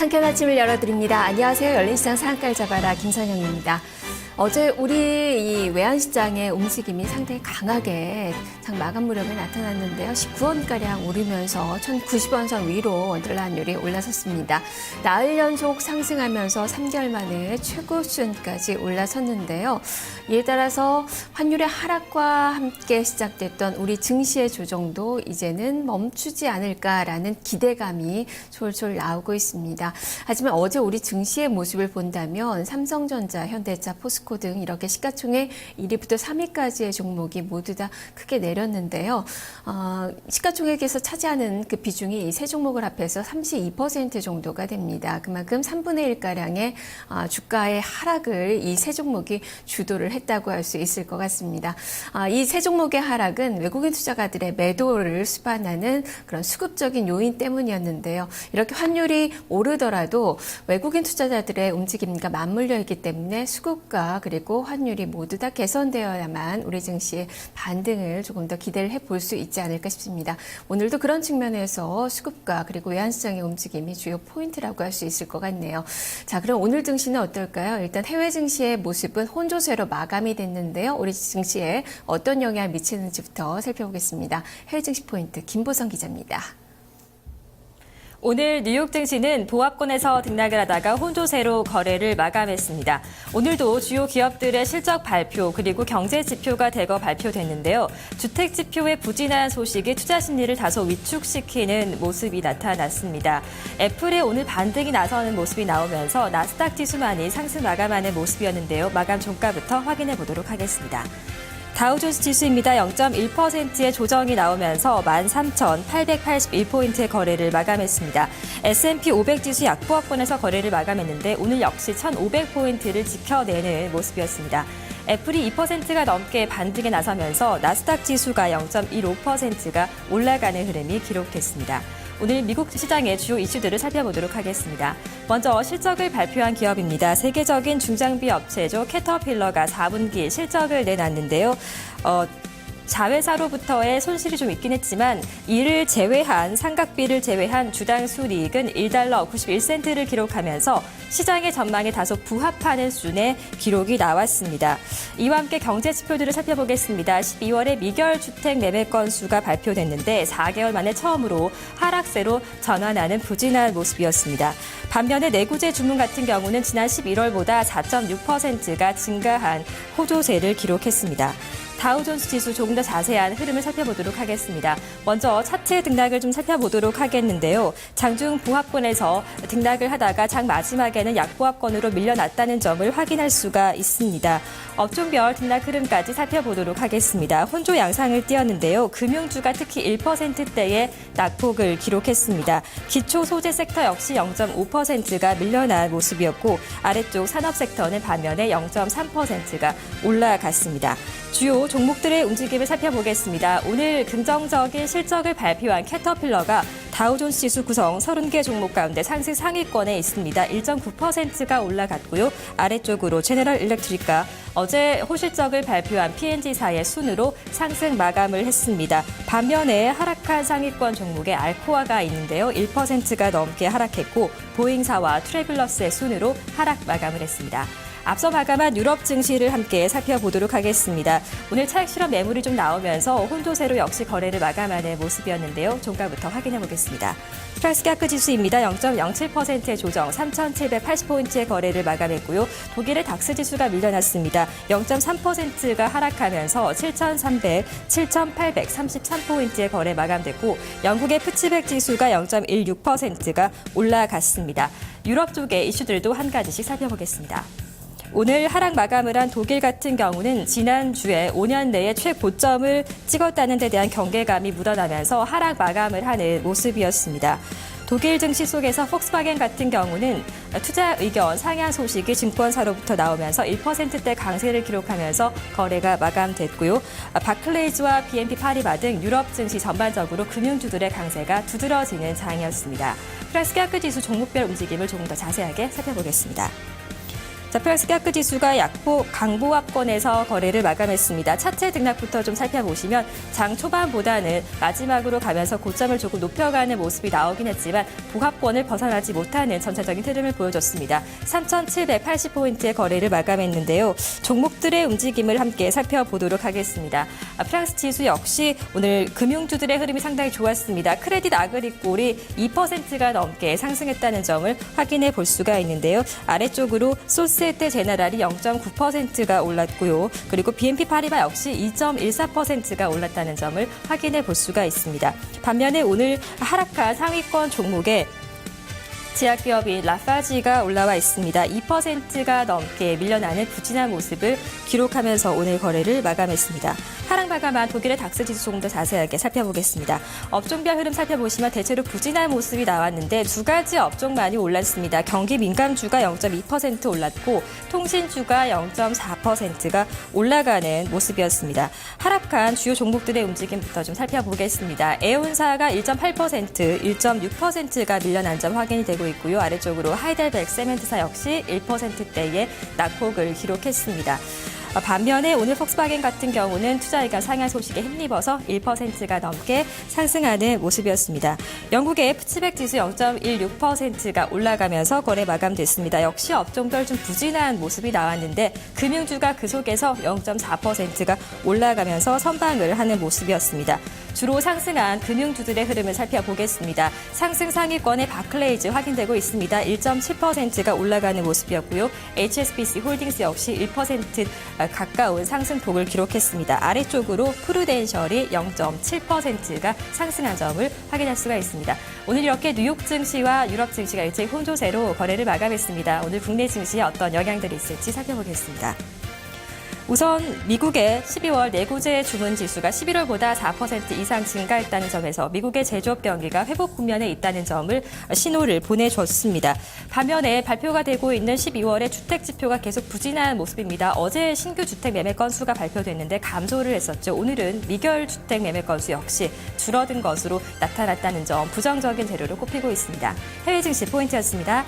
상쾌한 아침을 열어드립니다. 안녕하세요. 열린시장 상한가를 잡아라 김선영입니다. 어제 우리 이 외환시장의 움직임이 상당히 강하게 장 마감 무렵에 나타났는데요. 19원가량 오르면서 1,090원 선 위로 원달러 환율이 올라섰습니다. 나흘 연속 상승하면서 3개월 만에 최고 수준까지 올라섰는데요. 이에 따라서 환율의 하락과 함께 시작됐던 우리 증시의 조정도 이제는 멈추지 않을까라는 기대감이 졸졸 나오고 있습니다. 하지만 어제 우리 증시의 모습을 본다면 삼성전자, 현대차, 포스코 등 이렇게 시가총액 1위부터 3위까지의 종목이 모두 다 크게 내렸는데요. 어, 시가총액에서 차지하는 그 비중이 이 세 종목을 합해서 32% 정도가 됩니다. 그만큼 3분의 1가량의 어, 주가의 하락을 이 세 종목이 주도를 했다고 할 수 있을 것 같습니다. 아, 이세 종목의 하락은 외국인 투자가들의 매도를 수반하는 그런 수급적인 요인 때문이었는데요. 이렇게 환율이 오르더라도 외국인 투자자들의 움직임과 맞물려 있기 때문에 수급과 그리고 환율이 모두 다 개선되어야만 우리 증시의 반등을 조금 더 기대를 해볼 수 있지 않을까 싶습니다. 오늘도 그런 측면에서 수급과 그리고 외환시장의 움직임이 주요 포인트라고 할 수 있을 것 같네요. 자, 그럼 오늘 증시는 어떨까요? 일단 해외 증시의 모습은 혼조세로 마감이 됐는데요. 우리 증시에 어떤 영향을 미치는지부터 살펴보겠습니다. 해외 증시 포인트 김보성 기자입니다. 오늘 뉴욕 증시는 보합권에서 등락을 하다가 혼조세로 거래를 마감했습니다. 오늘도 주요 기업들의 실적 발표 그리고 경제 지표가 대거 발표됐는데요. 주택 지표의 부진한 소식이 투자 심리를 다소 위축시키는 모습이 나타났습니다. 애플의 오늘 반등이 나서는 모습이 나오면서 나스닥 지수만이 상승 마감하는 모습이었는데요. 마감 종가부터 확인해 보도록 하겠습니다. 다우존스 지수입니다. 0.1%의 조정이 나오면서 13,881포인트의 거래를 마감했습니다. S&P 500 지수 약보합권에서 거래를 마감했는데 오늘 역시 1,500포인트를 지켜내는 모습이었습니다. 애플이 2%가 넘게 반등에 나서면서 나스닥 지수가 0.15%가 올라가는 흐름이 기록됐습니다. 오늘 미국 시장의 주요 이슈들을 살펴보도록 하겠습니다. 먼저 실적을 발표한 기업입니다. 세계적인 중장비 업체죠. 캐터필러가 4분기 실적을 내놨는데요. 어, 자회사로부터의 손실이 좀 있긴 했지만 이를 제외한 상각비를 제외한 주당 수익은 1달러 91센트를 기록하면서 시장의 전망에 다소 부합하는 수준의 기록이 나왔습니다. 이와 함께 경제 지표들을 살펴보겠습니다. 12월에 미결 주택 매매 건수가 발표됐는데 4개월 만에 처음으로 하락세로 전환하는 부진한 모습이었습니다. 반면에 내구재 주문 같은 경우는 지난 11월보다 4.6%가 증가한 호조세를 기록했습니다. 다우존스 지수 조금 더 자세한 흐름을 살펴보도록 하겠습니다. 먼저 차트 등락을 좀 살펴보도록 하겠는데요. 장중 보합권에서 등락을 하다가 장 마지막에는 약보합권으로 밀려났다는 점을 확인할 수가 있습니다. 업종별 등락 흐름까지 살펴보도록 하겠습니다. 혼조 양상을 띄었는데요. 금융주가 특히 1%대의 낙폭을 기록했습니다. 기초 소재 섹터 역시 0.5%가 밀려난 모습이었고 아래쪽 산업 섹터는 반면에 0.3%가 올라갔습니다. 주요 종목들의 움직임을 살펴보겠습니다. 오늘 긍정적인 실적을 발표한 캐터필러가 다우존스 지수 구성 30개 종목 가운데 상승 상위권에 있습니다. 1.9%가 올라갔고요. 아래쪽으로 제네럴 일렉트릭과 어제 호실적을 발표한 P&G사의 순으로 상승 마감을 했습니다. 반면에 하락한 상위권 종목에 알코아가 있는데요. 1%가 넘게 하락했고 보잉사와 트래블러스의 순으로 하락 마감을 했습니다. 앞서 마감한 유럽 증시를 함께 살펴보도록 하겠습니다. 오늘 차익 실험 매물이 좀 나오면서 혼조세로 역시 거래를 마감하는 모습이었는데요. 종가부터 확인해 보겠습니다. 프랑스 가크 지수입니다. 0.07%의 조정, 3,780포인트의 거래를 마감했고요. 독일의 닥스 지수가 밀려났습니다. 0.3%가 하락하면서 7,300, 7,833포인트의 거래 마감됐고 영국의 푸치백 지수가 0.16%가 올라갔습니다. 유럽 쪽의 이슈들도 한 가지씩 살펴보겠습니다. 오늘 하락 마감을 한 독일 같은 경우는 지난주에 5년 내에 최고점을 찍었다는 데 대한 경계감이 묻어나면서 하락 마감을 하는 모습이었습니다. 독일 증시 속에서 폭스바겐 같은 경우는 투자 의견 상향 소식이 증권사로부터 나오면서 1%대 강세를 기록하면서 거래가 마감됐고요. 바클레이즈와 BNP 파리바 등 유럽 증시 전반적으로 금융주들의 강세가 두드러지는 장이었습니다. 프랑스 가크 지수 종목별 움직임을 조금 더 자세하게 살펴보겠습니다. 자, 프랑스 캐크 지수가 약보 강보합권에서 거래를 마감했습니다. 차트 등락부터 좀 살펴보시면 장 초반보다는 마지막으로 가면서 고점을 조금 높여가는 모습이 나오긴 했지만 보합권을 벗어나지 못하는 전체적인 흐름을 보여줬습니다. 3,780포인트의 거래를 마감했는데요. 종목들의 움직임을 함께 살펴보도록 하겠습니다. 아, 프랑스 지수 역시 오늘 금융주들의 흐름이 상당히 좋았습니다. 크레딧 아그리콜이 2%가 넘게 상승했다는 점을 확인해 볼 수가 있는데요. 아래쪽으로 소스 에테 제너랄이 0.9%가 올랐고요. 그리고 BNP 파리바 역시 2.14%가 올랐다는 점을 확인해 볼 수가 있습니다. 반면에 오늘 하락한 상위권 종목에 제약기업인 라파지가 올라와 있습니다. 2%가 넘게 밀려나는 부진한 모습을 기록하면서 오늘 거래를 마감했습니다. 하락 마감한 독일의 닥스 지수 조금 더 자세하게 살펴보겠습니다. 업종별 흐름 살펴보시면 대체로 부진한 모습이 나왔는데 두 가지 업종만이 올랐습니다. 경기 민감주가 0.2% 올랐고 통신주가 0.4%가 올라가는 모습이었습니다. 하락한 주요 종목들의 움직임부터 좀 살펴보겠습니다. 에온사가 1.8%, 1.6%가 밀려난 점 확인이 되고 있고요. 아래쪽으로 하이델백 세멘트사 역시 1%대의 낙폭을 기록했습니다. 어, 반면에 오늘 폭스바겐 같은 경우는 투자이가 상향 소식에 힘입어서 1%가 넘게 상승하는 모습이었습니다. 영국의 푸치백 지수 0.16%가 올라가면서 거래 마감됐습니다. 역시 업종별 좀 부진한 모습이 나왔는데 금융주가 그 속에서 0.4%가 올라가면서 선방을 하는 모습이었습니다. 주로 상승한 금융주들의 흐름을 살펴보겠습니다. 상승 상위권의 바클레이즈 확인되고 있습니다. 1.7%가 올라가는 모습이었고요. HSBC 홀딩스 역시 1% 가까운 상승폭을 기록했습니다. 아래쪽으로 프루덴셜이 0.7%가 상승한 점을 확인할 수가 있습니다. 오늘 이렇게 뉴욕 증시와 유럽 증시가 일제히 혼조세로 거래를 마감했습니다. 오늘 국내 증시에 어떤 영향들이 있을지 살펴보겠습니다. 우선 미국의 12월 내구재 주문 지수가 11월보다 4% 이상 증가했다는 점에서 미국의 제조업 경기가 회복 국면에 있다는 점을 신호를 보내줬습니다. 반면에 발표가 되고 있는 12월의 주택 지표가 계속 부진한 모습입니다. 어제 신규 주택 매매 건수가 발표됐는데 감소를 했었죠. 오늘은 미결 주택 매매 건수 역시 줄어든 것으로 나타났다는 점 부정적인 재료로 꼽히고 있습니다. 해외 증시 포인트였습니다.